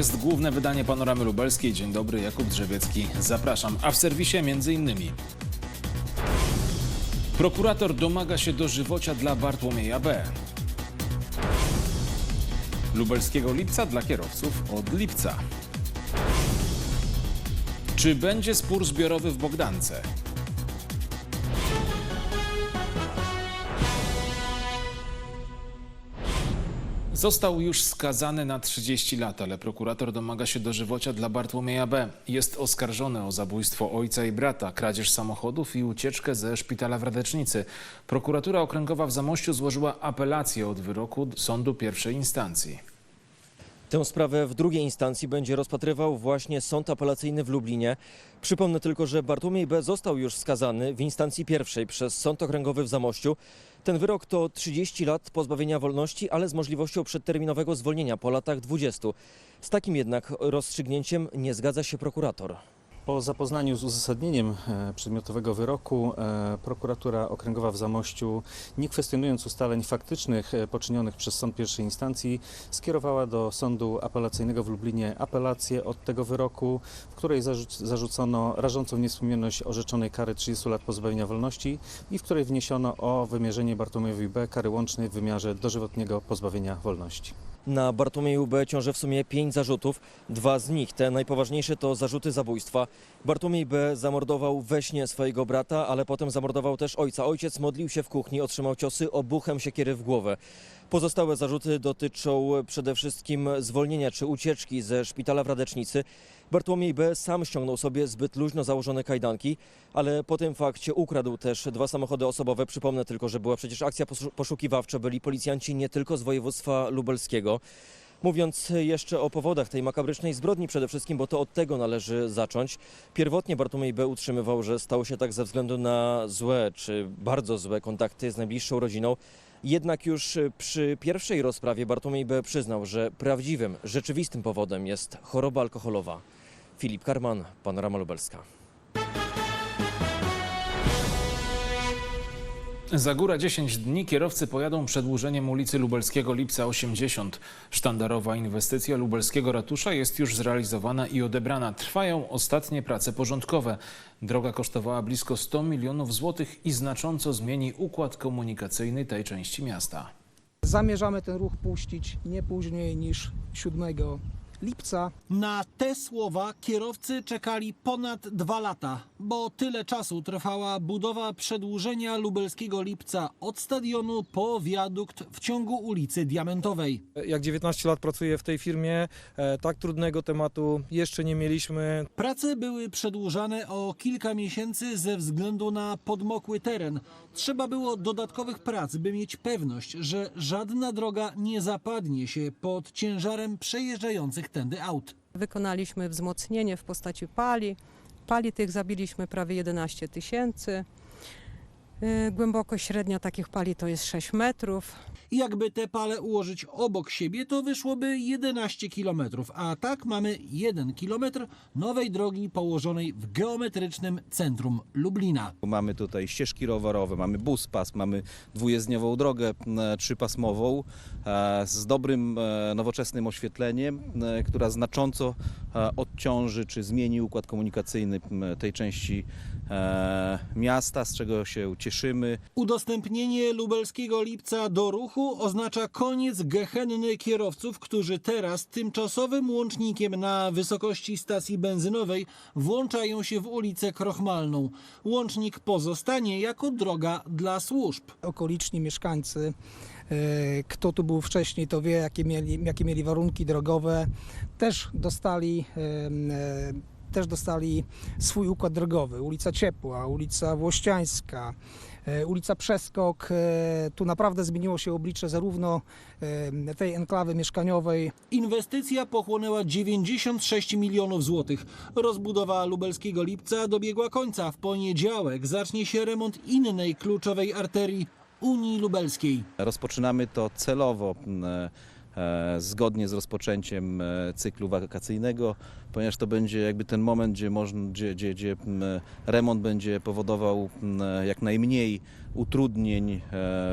jest główne wydanie Panoramy Lubelskiej. Dzień dobry, Jakub Drzewiecki. Zapraszam. A w serwisie innymi Prokurator domaga się dożywocia dla Bartłomieja B. Lubelskiego lipca dla kierowców od lipca. Czy będzie spór zbiorowy w Bogdance? Został już skazany na 30 lat, ale prokurator domaga się dożywocia dla Bartłomieja B. Jest oskarżony o zabójstwo ojca i brata, kradzież samochodów i ucieczkę ze szpitala w Radecznicy. Prokuratura Okręgowa w Zamościu złożyła apelację od wyroku sądu pierwszej instancji. Tę sprawę w drugiej instancji będzie rozpatrywał właśnie Sąd Apelacyjny w Lublinie. Przypomnę tylko, że Bartłomiej B. został już skazany w instancji pierwszej przez Sąd Okręgowy w Zamościu. Ten wyrok to 30 lat pozbawienia wolności, ale z możliwością przedterminowego zwolnienia po latach 20. Z takim jednak rozstrzygnięciem nie zgadza się prokurator. Po zapoznaniu z uzasadnieniem e, przedmiotowego wyroku e, prokuratura okręgowa w Zamościu, nie kwestionując ustaleń faktycznych e, poczynionych przez sąd pierwszej instancji, skierowała do sądu apelacyjnego w Lublinie apelację od tego wyroku, w której zarzuc- zarzucono rażącą niewspółmierność orzeczonej kary 30 lat pozbawienia wolności i w której wniesiono o wymierzenie Bartłomiejowi B kary łącznej w wymiarze dożywotniego pozbawienia wolności. Na Bartłomieju B. ciąży w sumie pięć zarzutów. Dwa z nich, te najpoważniejsze, to zarzuty zabójstwa. Bartłomiej B. zamordował we śnie swojego brata, ale potem zamordował też ojca. Ojciec modlił się w kuchni, otrzymał ciosy obuchem siekiery w głowę. Pozostałe zarzuty dotyczą przede wszystkim zwolnienia czy ucieczki ze szpitala w Radecznicy. Bartłomiej B. sam ściągnął sobie zbyt luźno założone kajdanki, ale po tym fakcie ukradł też dwa samochody osobowe. Przypomnę tylko, że była przecież akcja poszu- poszukiwawcza. Byli policjanci nie tylko z województwa lubelskiego. Mówiąc jeszcze o powodach tej makabrycznej zbrodni przede wszystkim, bo to od tego należy zacząć. Pierwotnie Bartłomiej B. utrzymywał, że stało się tak ze względu na złe czy bardzo złe kontakty z najbliższą rodziną. Jednak już przy pierwszej rozprawie Bartłomiej B. przyznał, że prawdziwym, rzeczywistym powodem jest choroba alkoholowa. Filip Karman, Panorama Lubelska. Za góra 10 dni kierowcy pojadą przedłużeniem ulicy Lubelskiego Lipca 80. Sztandarowa inwestycja lubelskiego ratusza jest już zrealizowana i odebrana. Trwają ostatnie prace porządkowe. Droga kosztowała blisko 100 milionów złotych i znacząco zmieni układ komunikacyjny tej części miasta. Zamierzamy ten ruch puścić nie później niż 7 lipca. Na te słowa kierowcy czekali ponad dwa lata, bo tyle czasu trwała budowa przedłużenia lubelskiego lipca od stadionu po wiadukt w ciągu ulicy Diamentowej. Jak 19 lat pracuję w tej firmie, e, tak trudnego tematu jeszcze nie mieliśmy. Prace były przedłużane o kilka miesięcy ze względu na podmokły teren. Trzeba było dodatkowych prac, by mieć pewność, że żadna droga nie zapadnie się pod ciężarem przejeżdżających tędy aut. Wykonaliśmy wzmocnienie w postaci pali. Pali tych zabiliśmy prawie 11 tysięcy. Yy, Głębokość średnia takich pali to jest 6 metrów. Jakby te pale ułożyć obok siebie, to wyszłoby 11 km, a tak mamy 1 km nowej drogi położonej w geometrycznym centrum Lublina. Mamy tutaj ścieżki rowerowe, mamy bus pas, mamy dwujezdniową drogę e, trzypasmową e, z dobrym, e, nowoczesnym oświetleniem, która znacząco odciąży czy zmieni układ komunikacyjny tej części e, miasta, z czego się cieszymy. Udostępnienie lubelskiego lipca do ruchu oznacza koniec gehenny kierowców, którzy teraz tymczasowym łącznikiem na wysokości stacji benzynowej włączają się w ulicę Krochmalną. Łącznik pozostanie jako droga dla służb. Okoliczni mieszkańcy, e, kto tu był wcześniej, to wie, jakie mieli, jakie mieli warunki drogowe. Też dostali, e, też dostali swój układ drogowy. Ulica Ciepła, ulica Włościańska, e, ulica Przeskok. E, Tu naprawdę zmieniło się oblicze zarówno em, tej enklawy mieszkaniowej, Inwestycja pochłonęła 96 milionów złotych. Rozbudowa lubelskiego lipca dobiegła końca. W poniedziałek zacznie się remont innej kluczowej arterii Unii Lubelskiej. Rozpoczynamy to celowo e, zgodnie z rozpoczęciem e, cyklu wakacyjnego, ponieważ to będzie jakby ten moment, gdzie, można, gdzie, gdzie, gdzie remont będzie powodował jak najmniej utrudnień e,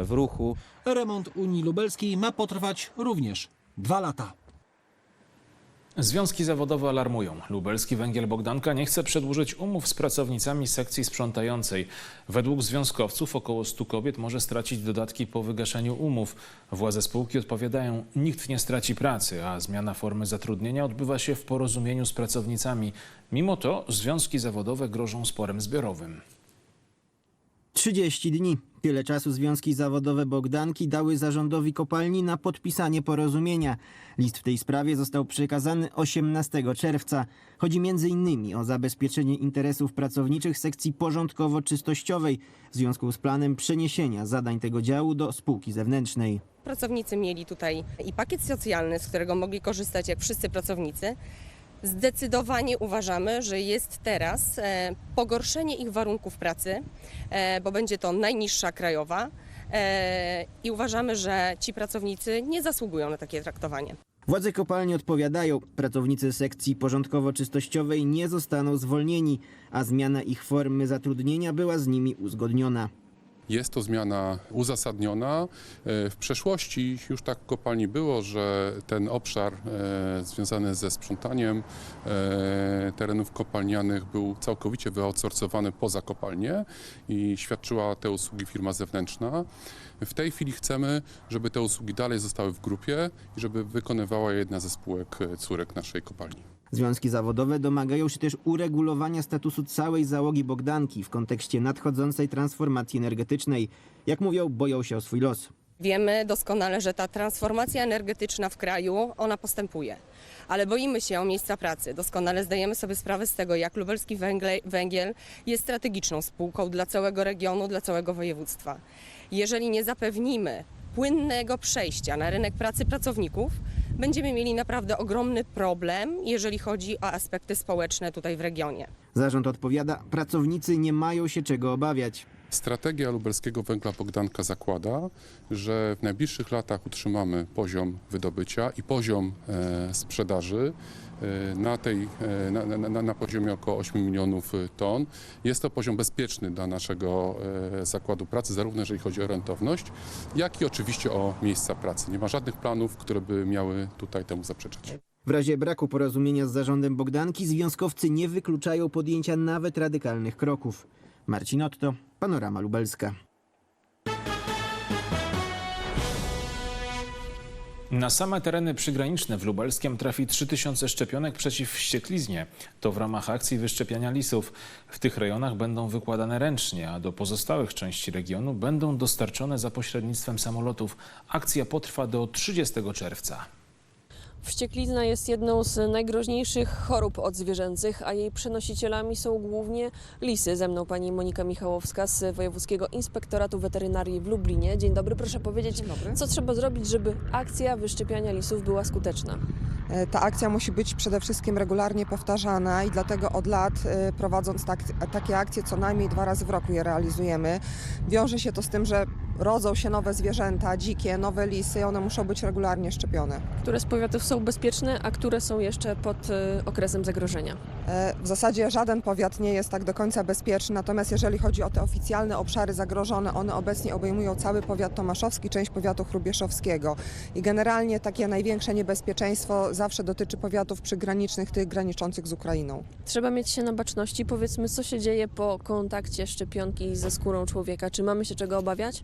w ruchu. Remont Unii Lubelskiej ma potrwać również dwa lata. Związki zawodowe alarmują. Lubelski Węgiel Bogdanka nie chce przedłużyć umów z pracownicami sekcji sprzątającej. Według związkowców około 100 kobiet może stracić dodatki po wygaszeniu umów. Władze spółki odpowiadają, nikt nie straci pracy, a zmiana formy zatrudnienia odbywa się w porozumieniu z pracownicami. Mimo to związki zawodowe grożą sporem zbiorowym. 30 dni. Tyle czasu związki zawodowe Bogdanki dały zarządowi kopalni na podpisanie porozumienia. List w tej sprawie został przekazany 18 czerwca. Chodzi m.in. o zabezpieczenie interesów pracowniczych sekcji porządkowo-czystościowej w związku z planem przeniesienia zadań tego działu do spółki zewnętrznej. Pracownicy mieli tutaj i pakiet socjalny, z którego mogli korzystać jak wszyscy pracownicy. Zdecydowanie uważamy, że jest teraz e, pogorszenie ich warunków pracy, e, bo będzie to najniższa krajowa e, i uważamy, że ci pracownicy nie zasługują na takie traktowanie. Władze kopalni odpowiadają, pracownicy sekcji porządkowo-czystościowej nie zostaną zwolnieni, a zmiana ich formy zatrudnienia była z nimi uzgodniona. Jest to zmiana uzasadniona. E, W przeszłości już tak w kopalni było, że ten obszar e, związany ze sprzątaniem e, terenów kopalnianych był całkowicie wyoutsourcowany poza kopalnię i świadczyła te usługi firma zewnętrzna. W tej chwili chcemy, żeby te usługi dalej zostały w grupie i żeby wykonywała je jedna ze spółek córek naszej kopalni. Związki zawodowe domagają się też uregulowania statusu całej załogi Bogdanki w kontekście nadchodzącej transformacji energetycznej. Jak mówią, boją się o swój los. Wiemy doskonale, że ta transformacja energetyczna w kraju, ona postępuje. Ale boimy się o miejsca pracy. Doskonale zdajemy sobie sprawę z tego, jak Lubelski Węgle- Węgiel jest strategiczną spółką dla całego regionu, dla całego województwa. Jeżeli nie zapewnimy płynnego przejścia na rynek pracy pracowników, będziemy mieli naprawdę ogromny problem, jeżeli chodzi o aspekty społeczne tutaj w regionie. Zarząd odpowiada, pracownicy nie mają się czego obawiać. Strategia lubelskiego węgla Bogdanka zakłada, że w najbliższych latach utrzymamy poziom wydobycia i poziom e, sprzedaży e, na, tej, e, na, na, na- poziomie około 8 milionów ton. Jest to poziom bezpieczny dla naszego zakładu pracy, zarówno jeżeli chodzi o rentowność, jak i oczywiście o miejsca pracy. Nie ma żadnych planów, które by miały tutaj temu zaprzeczać. W razie braku porozumienia z zarządem Bogdanki związkowcy nie wykluczają podjęcia nawet radykalnych kroków. Marcin Otto, Panorama Lubelska. Na same tereny przygraniczne w Lubelskiem trafi 3000 szczepionek przeciw wściekliznie. To w ramach akcji wyszczepiania lisów. W tych rejonach będą wykładane ręcznie, a do pozostałych części regionu będą dostarczone za pośrednictwem samolotów. Akcja potrwa do 30 czerwca. Wścieklizna jest jedną z najgroźniejszych chorób odzwierzęcych, a jej przenosicielami są głównie lisy. Ze mną pani Monika Michałowska z Wojewódzkiego Inspektoratu Weterynarii w Lublinie. Dzień dobry, proszę powiedzieć, co trzeba zrobić, żeby akcja wyszczepiania lisów była skuteczna? E, Ta akcja musi być przede wszystkim regularnie powtarzana i dlatego od lat e, prowadząc tak, takie akcje co najmniej dwa razy w roku je realizujemy. Wiąże się to z tym, że rodzą się nowe zwierzęta, dzikie, nowe lisy i one muszą być regularnie szczepione. Które z powiatów są bezpieczne, a które są jeszcze pod e, okresem zagrożenia? E, W zasadzie żaden powiat nie jest tak do końca bezpieczny, natomiast jeżeli chodzi o te oficjalne obszary zagrożone, one obecnie obejmują cały powiat tomaszowski, część powiatu chrubieszowskiego. I generalnie takie największe niebezpieczeństwo zawsze dotyczy powiatów przygranicznych, tych graniczących z Ukrainą. Trzeba mieć się na baczności. Powiedzmy, co się dzieje po kontakcie szczepionki ze skórą człowieka? Czy mamy się czego obawiać?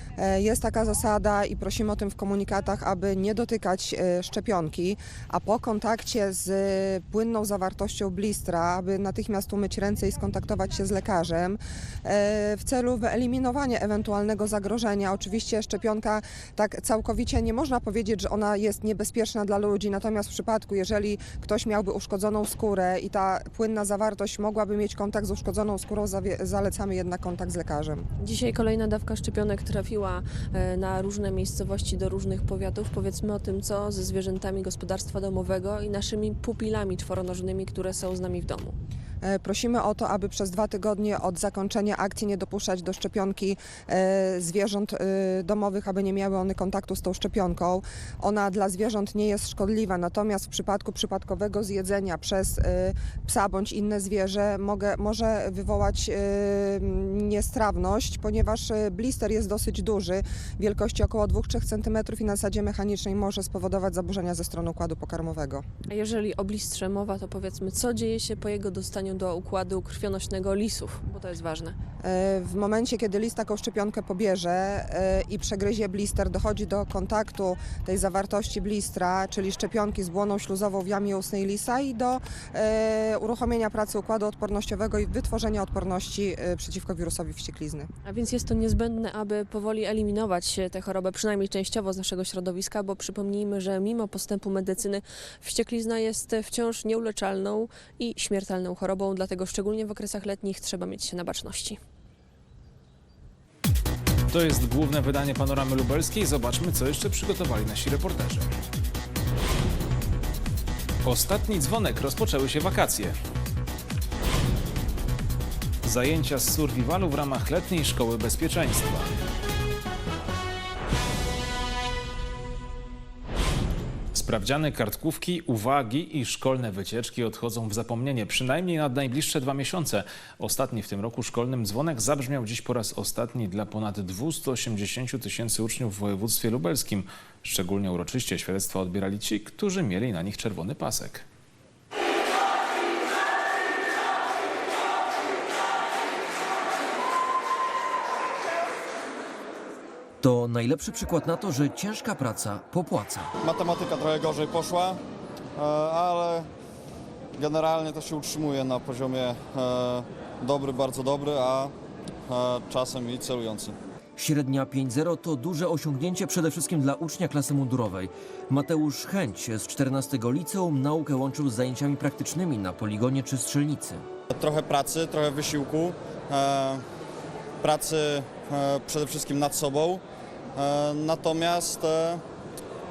Jest taka zasada i prosimy o tym w komunikatach, aby nie dotykać e, szczepionki, a po kontakcie z e, płynną zawartością blistra, aby natychmiast umyć ręce i skontaktować się z lekarzem e, w celu wyeliminowania ewentualnego zagrożenia. Oczywiście szczepionka tak całkowicie nie można powiedzieć, że ona jest niebezpieczna dla ludzi, natomiast w przypadku, jeżeli ktoś miałby uszkodzoną skórę i ta płynna zawartość mogłaby mieć kontakt z uszkodzoną skórą, zalecamy jednak kontakt z lekarzem. Dzisiaj kolejna dawka szczepionek trafiła e, na różne miejscowości do różnych powiatów. Powiedzmy o tym, co ze zwierzętami gospodarstwa domowego i naszymi pupilami czworonożnymi, które są z nami w domu. E, Prosimy o to, aby przez dwa tygodnie od zakończenia akcji nie dopuszczać do szczepionki e, zwierząt e, domowych, aby nie miały one kontaktu z tą szczepionką. Ona dla zwierząt nie jest szkodliwa, natomiast w przypadku przypadkowego zjedzenia przez psa bądź inne zwierzę mogę, może wywołać niestrawność, ponieważ blister jest dosyć duży, wielkości około 2-3 cm i na zasadzie mechanicznej może spowodować zaburzenia ze strony układu pokarmowego. A jeżeli o blistrze mowa, to powiedzmy, co dzieje się po jego dostaniu do układu krwionośnego lisów, bo to jest ważne. E, W momencie, kiedy lis taką szczepionkę pobierze e, i przegryzie blister, dochodzi do kontaktu tej zawartości blistra, czyli szczepionki z błoną śluzową w jamie ustnej lisa i do e, uruchomienia pracy układu odpornościowego i wytworzenia odporności przeciwko wirusowi wścieklizny. A więc jest to niezbędne, aby powoli eliminować tę chorobę, przynajmniej częściowo z naszego środowiska, bo przypomnijmy, że mimo postępu medycyny wścieklizna jest wciąż nieuleczalną i śmiertelną chorobą, dlatego szczególnie w okresach letnich trzeba mieć się na baczności. To jest główne wydanie Panoramy Lubelskiej. Zobaczmy, co jeszcze przygotowali nasi reporterzy. Ostatni dzwonek. Rozpoczęły się wakacje. Zajęcia z survivalu w ramach letniej szkoły bezpieczeństwa. Sprawdziany kartkówki, uwagi i szkolne wycieczki odchodzą w zapomnienie, przynajmniej na najbliższe dwa miesiące. Ostatni w tym roku szkolnym dzwonek zabrzmiał dziś po raz ostatni dla ponad 280 tysięcy uczniów w województwie lubelskim. Szczególnie uroczyście świadectwa odbierali ci, którzy mieli na nich czerwony pasek. To najlepszy przykład na to, że ciężka praca popłaca. Matematyka trochę gorzej poszła, e, ale generalnie to się utrzymuje na poziomie e, dobry, bardzo dobry, a e, czasem i celujący. Średnia 5.0 to duże osiągnięcie przede wszystkim dla ucznia klasy mundurowej. Mateusz Chęć z 14 liceum naukę łączył z zajęciami praktycznymi na poligonie czy strzelnicy. Trochę pracy, trochę wysiłku, pracy przede wszystkim nad sobą, natomiast e,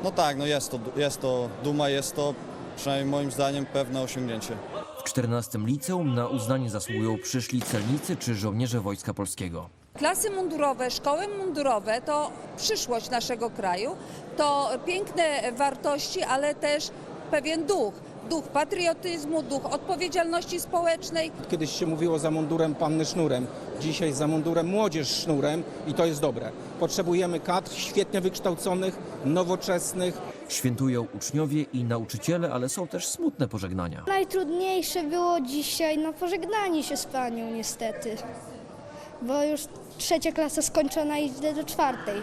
no tak, no jest to, jest to duma, jest to przynajmniej moim zdaniem pewne osiągnięcie. W 14 liceum na uznanie zasługują przyszli celnicy czy żołnierze Wojska Polskiego. Klasy mundurowe, szkoły mundurowe to przyszłość naszego kraju, to piękne wartości, ale też pewien duch. Duch patriotyzmu, duch odpowiedzialności społecznej. Kiedyś się mówiło za mundurem panny sznurem, dzisiaj za mundurem młodzież sznurem i to jest dobre. Potrzebujemy kadr świetnie wykształconych, nowoczesnych. Świętują uczniowie i nauczyciele, ale są też smutne pożegnania. Najtrudniejsze było dzisiaj no, pożegnanie się z panią niestety, bo już trzecia klasa skończona i idę do czwartej.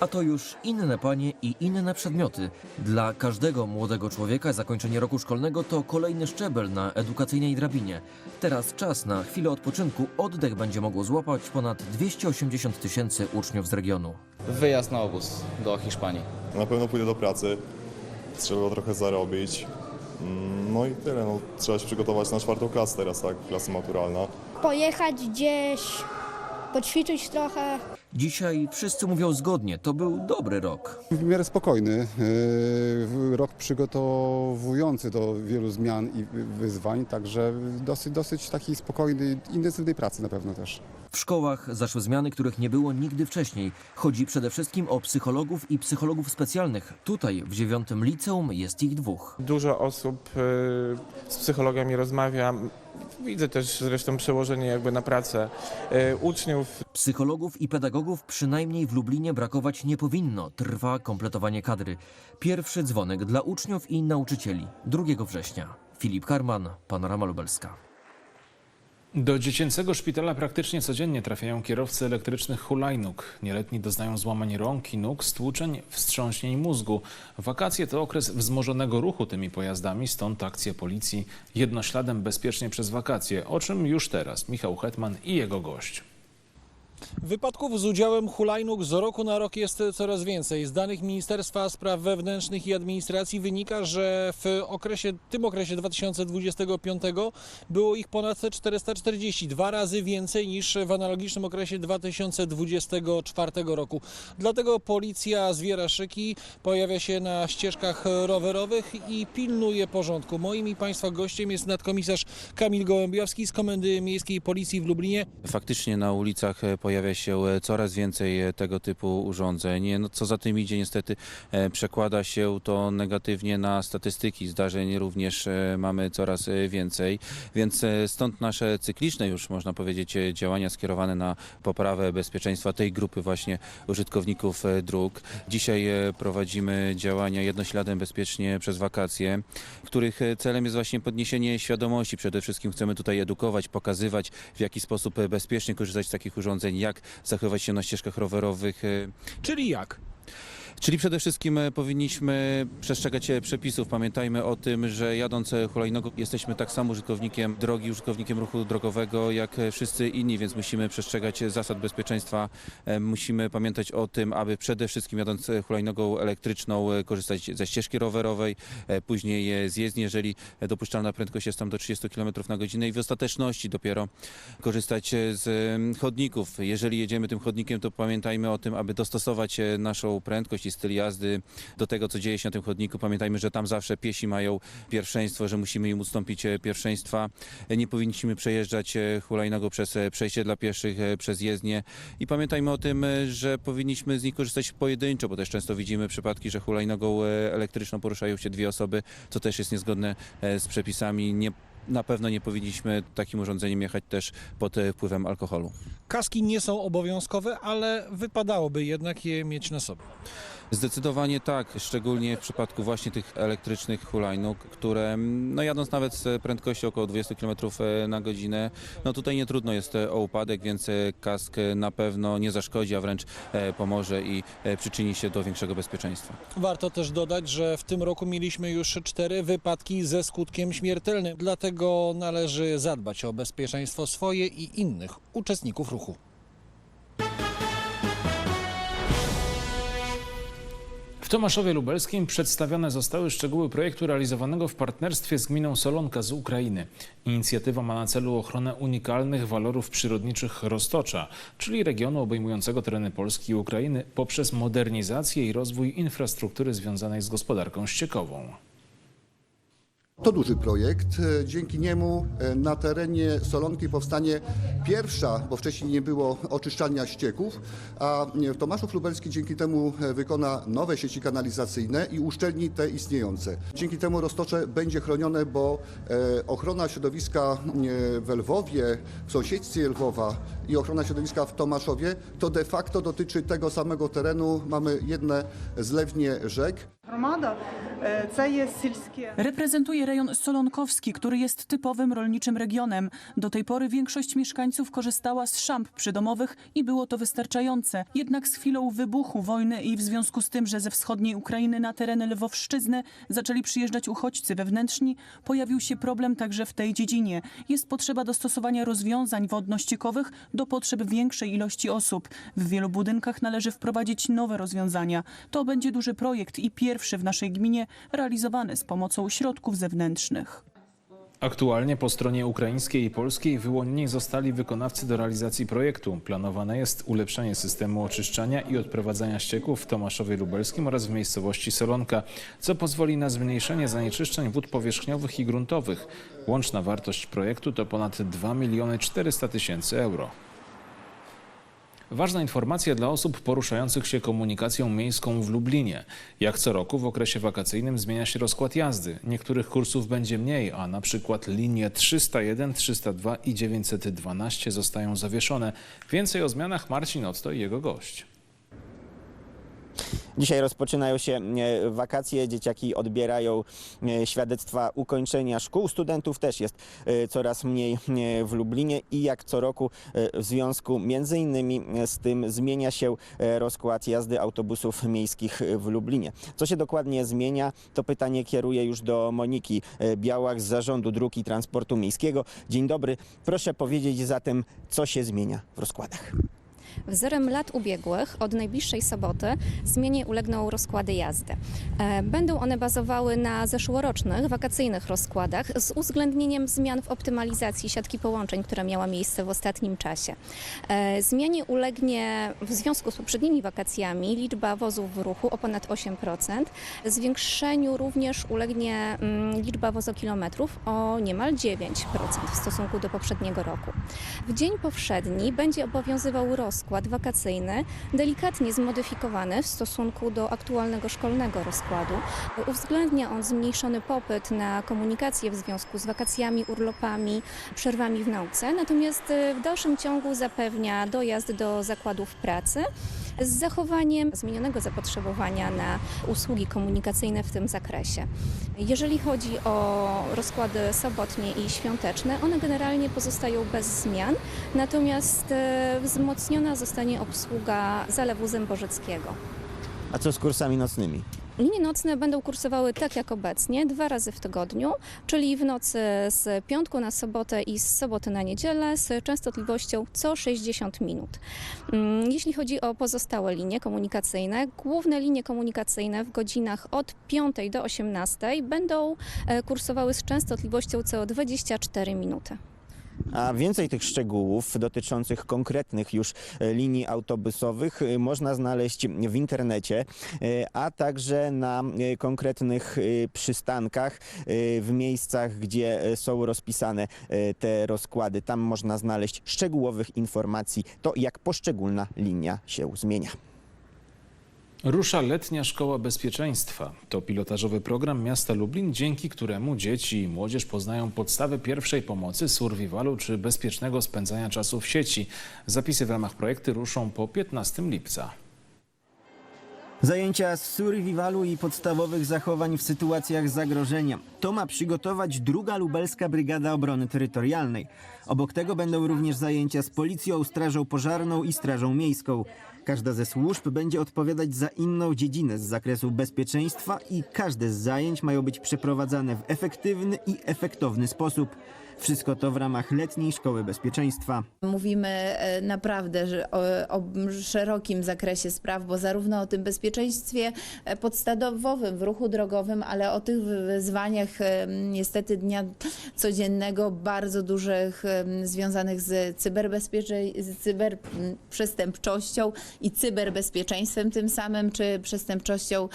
A to już inne panie i inne przedmioty. Dla każdego młodego człowieka zakończenie roku szkolnego to kolejny szczebel na edukacyjnej drabinie. Teraz czas na chwilę odpoczynku. Oddech będzie mogło złapać ponad 280 tysięcy uczniów z regionu. Wyjazd na obóz do Hiszpanii. Na pewno pójdę do pracy, trzeba trochę zarobić. Mm, No i tyle, no, trzeba się przygotować na czwartą klasę teraz, tak, klasa maturalna. Pojechać gdzieś, poćwiczyć trochę. Dzisiaj wszyscy mówią zgodnie, to był dobry rok. W miarę spokojny, yy, rok przygotowujący do wielu zmian i wyzwań, także dosyć, dosyć taki spokojny, intensywnej pracy na pewno też. W szkołach zaszły zmiany, których nie było nigdy wcześniej. Chodzi przede wszystkim o psychologów i psychologów specjalnych. Tutaj w dziewiątym liceum jest ich dwóch. Dużo osób y, z psychologami rozmawia. Widzę też zresztą przełożenie jakby na pracę y, uczniów. Psychologów i pedagogów przynajmniej w Lublinie brakować nie powinno. Trwa kompletowanie kadry. Pierwszy dzwonek dla uczniów i nauczycieli 2 września. Filip Karman, Panorama Lubelska. Do dziecięcego szpitala praktycznie codziennie trafiają kierowcy elektrycznych hulajnóg. Nieletni doznają złamań rąk i nóg, stłuczeń, wstrząśnień mózgu. Wakacje to okres wzmożonego ruchu tymi pojazdami, stąd akcja policji jednośladem bezpiecznie przez wakacje, o czym już teraz Michał Hetman i jego gość. Wypadków z udziałem hulajnóg z roku na rok jest coraz więcej. Z danych Ministerstwa Spraw Wewnętrznych i Administracji wynika, że w okresie, tym okresie 2025 było ich ponad 440, dwa razy więcej niż w analogicznym okresie 2024 roku. Dlatego policja zwiera szyki, pojawia się na ścieżkach rowerowych i pilnuje porządku. Moim i Państwa gościem jest nadkomisarz Kamil Gołębiowski z Komendy Miejskiej Policji w Lublinie. Faktycznie na ulicach pojawia się e, coraz więcej e, tego typu urządzeń. No, co za tym idzie, niestety e, przekłada się to negatywnie na statystyki zdarzeń, również mamy coraz więcej, więc stąd nasze cykliczne już można powiedzieć działania skierowane na poprawę bezpieczeństwa tej grupy właśnie użytkowników dróg. Dzisiaj prowadzimy działania jednośladem bezpiecznie przez wakacje, których celem jest właśnie podniesienie świadomości. Przede wszystkim chcemy tutaj edukować, pokazywać w jaki sposób bezpiecznie korzystać z takich urządzeń, jak zachowywać się na ścieżkach rowerowych. e, Czyli jak? Czyli przede wszystkim e, powinniśmy przestrzegać przepisów. Pamiętajmy o tym, że jadąc e, hulajnogą jesteśmy tak samo użytkownikiem drogi, użytkownikiem ruchu drogowego jak e, wszyscy inni, więc musimy przestrzegać zasad bezpieczeństwa. Musimy pamiętać o tym, aby przede wszystkim jadąc hulajnogą elektryczną korzystać ze ścieżki rowerowej, później z jezdni, jeżeli dopuszczalna prędkość jest tam do 30 km na godzinę i w ostateczności dopiero korzystać z chodników. Jeżeli jedziemy tym chodnikiem, to pamiętajmy o tym, aby dostosować naszą prędkość styl jazdy do tego, co dzieje się na tym chodniku. Pamiętajmy, że tam zawsze piesi mają pierwszeństwo, że musimy im ustąpić e, pierwszeństwa. E, Nie powinniśmy przejeżdżać e, hulajnogą przez przejście dla pieszych, przez jezdnię i pamiętajmy o tym, że powinniśmy z nich korzystać pojedynczo, bo też często widzimy przypadki, że hulajnogą elektryczną poruszają się dwie osoby, co też jest niezgodne z przepisami. Nie na pewno nie powinniśmy takim urządzeniem jechać też pod e, wpływem alkoholu. Kaski nie są obowiązkowe, ale wypadałoby jednak je mieć na sobie. Zdecydowanie tak, szczególnie w przypadku właśnie tych elektrycznych hulajnóg, które mm, no jadąc nawet z prędkością około 20 km na godzinę, no tutaj nie trudno jest e, o upadek, więc e, kask e, na pewno nie zaszkodzi, a wręcz e, pomoże i e, przyczyni się do większego bezpieczeństwa. Warto też dodać, że w tym roku mieliśmy już cztery wypadki ze skutkiem śmiertelnym, dlatego należy zadbać o bezpieczeństwo swoje i innych uczestników ruchu. W Tomaszowie Lubelskim przedstawione zostały szczegóły projektu realizowanego w partnerstwie z gminą Solonka z Ukrainy. Inicjatywa ma na celu ochronę unikalnych walorów przyrodniczych Roztocza, czyli regionu obejmującego tereny Polski i Ukrainy poprzez modernizację i rozwój infrastruktury związanej z gospodarką ściekową. To duży projekt. E, Dzięki niemu e, na terenie Solonki powstanie pierwsza, bo wcześniej nie było oczyszczalnia ścieków, a e, Tomaszów Lubelski dzięki temu wykona nowe sieci kanalizacyjne i uszczelni te istniejące. Dzięki temu Roztocze będzie chronione, bo ochrona środowiska w Lwowie, w sąsiedztwie Lwowa i ochrona środowiska w Tomaszowie to de facto dotyczy tego samego terenu. Mamy jedne zlewnie rzek. E, jest silskie. Reprezentuje rejon Solonkowski, który jest typowym rolniczym regionem. Do tej pory większość mieszkańców korzystała z szamp przydomowych i było to wystarczające. Jednak z chwilą wybuchu wojny i w związku z tym, że ze wschodniej Ukrainy na tereny Lwowszczyzny zaczęli przyjeżdżać uchodźcy wewnętrzni, pojawił się problem także w tej dziedzinie. Jest potrzeba dostosowania rozwiązań wodno-ściekowych do potrzeb większej ilości osób. W wielu budynkach należy wprowadzić nowe rozwiązania. To będzie duży projekt i pierwszy w naszej gminie realizowany z pomocą środków zewnętrznych. Aktualnie po stronie ukraińskiej i polskiej wyłonieni zostali wykonawcy do realizacji projektu. Planowane jest ulepszenie systemu oczyszczania i odprowadzania ścieków w Tomaszowie Lubelskim oraz w miejscowości Solonka, co pozwoli na zmniejszenie zanieczyszczeń wód powierzchniowych i gruntowych. Łączna wartość projektu to ponad 2 miliony 400 tysięcy euro. Ważna informacja dla osób poruszających się komunikacją miejską w Lublinie. Jak co roku w okresie wakacyjnym zmienia się rozkład jazdy. Niektórych kursów będzie mniej, a na przykład linie 301, 302 i 912 zostają zawieszone. Więcej o zmianach Marcin Otto i jego gość. Dzisiaj rozpoczynają się e, wakacje, dzieciaki odbierają e, świadectwa ukończenia szkół. Studentów też jest e, coraz mniej w Lublinie i jak co roku w związku między innymi z tym zmienia się rozkład jazdy autobusów miejskich w Lublinie. Co się dokładnie zmienia, to pytanie kieruję już do Moniki Białak z Zarządu Dróg i Transportu Miejskiego. Dzień dobry. Proszę powiedzieć zatem, co się zmienia w rozkładach. Wzorem lat ubiegłych od najbliższej soboty zmianie ulegną rozkłady jazdy. E, Będą one bazowały na zeszłorocznych wakacyjnych rozkładach z uwzględnieniem zmian w optymalizacji siatki połączeń, która miała miejsce w ostatnim czasie. E, Zmianie ulegnie w związku z poprzednimi wakacjami liczba wozów w ruchu o ponad 8%. Zwiększeniu również ulegnie mm, liczba wozokilometrów o niemal 9% w stosunku do poprzedniego roku. W dzień powszedni będzie obowiązywał rozkład wakacyjny, delikatnie zmodyfikowany w stosunku do aktualnego szkolnego rozkładu. Uwzględnia on zmniejszony popyt na komunikację w związku z wakacjami, urlopami, przerwami w nauce, natomiast w dalszym ciągu zapewnia dojazd do zakładów pracy z zachowaniem zmienionego zapotrzebowania na usługi komunikacyjne w tym zakresie. Jeżeli chodzi o rozkłady sobotnie i świąteczne, one generalnie pozostają bez zmian, natomiast e, wzmocniona zostanie obsługa Zalewu Zęborzeckiego. A co z kursami nocnymi? Linie nocne będą kursowały tak jak obecnie, dwa razy w tygodniu, czyli w nocy z piątku na sobotę i z soboty na niedzielę z częstotliwością co 60 minut. Mm, Jeśli chodzi o pozostałe linie komunikacyjne, główne linie komunikacyjne w godzinach od 5 do 18 będą e, kursowały z częstotliwością co 24 minuty. A więcej tych szczegółów dotyczących konkretnych już e, linii autobusowych e, można znaleźć w internecie, e, a także na konkretnych przystankach w miejscach, gdzie są rozpisane te rozkłady. Tam można znaleźć szczegółowych informacji, to jak poszczególna linia się zmienia. Rusza letnia szkoła bezpieczeństwa. To pilotażowy program miasta Lublin, dzięki któremu dzieci i młodzież poznają podstawy pierwszej pomocy, survivalu czy bezpiecznego spędzania czasu w sieci. Zapisy w ramach projektu ruszą po 15 lipca. Zajęcia z survivalu i podstawowych zachowań w sytuacjach zagrożenia. To ma przygotować druga lubelska Brygada Obrony Terytorialnej. Obok tego będą również zajęcia z policją, strażą pożarną i strażą miejską. Każda ze służb będzie odpowiadać za inną dziedzinę z zakresu bezpieczeństwa i każde z zajęć mają być przeprowadzane w efektywny i efektowny sposób. Wszystko to w ramach letniej szkoły bezpieczeństwa. Mówimy e, naprawdę że o, o szerokim zakresie spraw, bo zarówno o tym bezpieczeństwie e, podstawowym w ruchu drogowym, ale o tych wyzwaniach e, niestety dnia codziennego, bardzo dużych, związanych z, cyberbezpiecze- z cyberprzestępczością i cyberbezpieczeństwem tym samym, czy przestępczością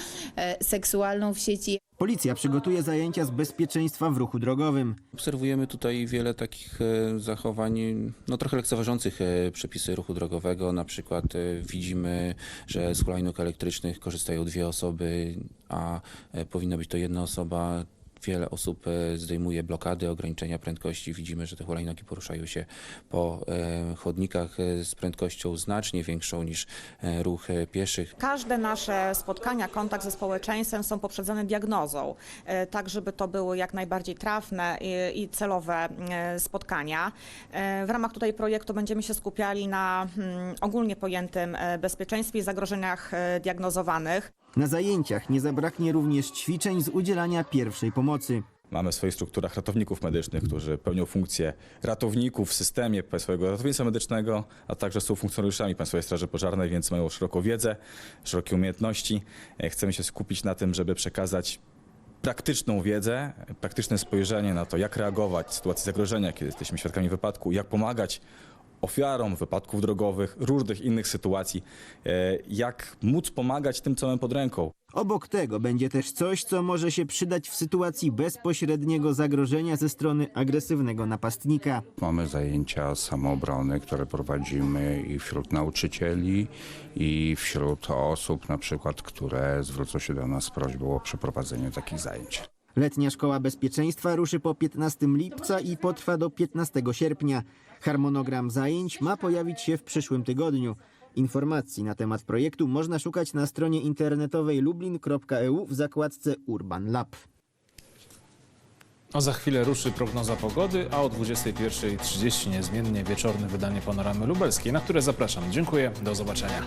seksualną w sieci. Policja przygotuje zajęcia z bezpieczeństwa w ruchu drogowym. Obserwujemy tutaj wiele takich e, zachowań, no trochę lekceważących e, przepisy ruchu drogowego. Na przykład e, widzimy, że z hulajnóg elektrycznych korzystają dwie osoby, a powinna być to jedna osoba. Wiele osób e, zdejmuje blokady, ograniczenia prędkości. Widzimy, że te hulajnogi poruszają się po e, chodnikach e, z prędkością znacznie większą niż ruch pieszych. Każde nasze spotkania, kontakt ze społeczeństwem są poprzedzone diagnozą, tak żeby to były jak najbardziej trafne i, celowe spotkania. W ramach tutaj projektu będziemy się skupiali na mm, ogólnie pojętym bezpieczeństwie i zagrożeniach diagnozowanych. Na zajęciach nie zabraknie również ćwiczeń z udzielania pierwszej pomocy. Mamy w swoich strukturach ratowników medycznych, którzy pełnią funkcję ratowników w systemie Państwowego Ratownictwa Medycznego, a także są funkcjonariuszami Państwowej Straży Pożarnej, więc mają szeroką wiedzę, szerokie umiejętności. E, Chcemy się skupić na tym, żeby przekazać praktyczną wiedzę, praktyczne spojrzenie na to, jak reagować w sytuacji zagrożenia, kiedy jesteśmy świadkami wypadku, jak pomagać ofiarom wypadków drogowych, różnych innych sytuacji, e, jak móc pomagać tym, co mamy pod ręką. Obok tego będzie też coś, co może się przydać w sytuacji bezpośredniego zagrożenia ze strony agresywnego napastnika. Mamy zajęcia samoobrony, które prowadzimy i wśród nauczycieli, i wśród osób, na przykład, które zwrócą się do nas z prośbą o przeprowadzenie takich zajęć. Letnia Szkoła Bezpieczeństwa ruszy po 15 lipca i potrwa do 15 sierpnia. Harmonogram zajęć ma pojawić się w przyszłym tygodniu. Informacji na temat projektu można szukać na stronie internetowej lublin.eu w zakładce Urban Lab. A za chwilę ruszy prognoza pogody, a o 21.30 niezmiennie wieczorne wydanie Panoramy Lubelskiej, na które zapraszam. Dziękuję, do zobaczenia.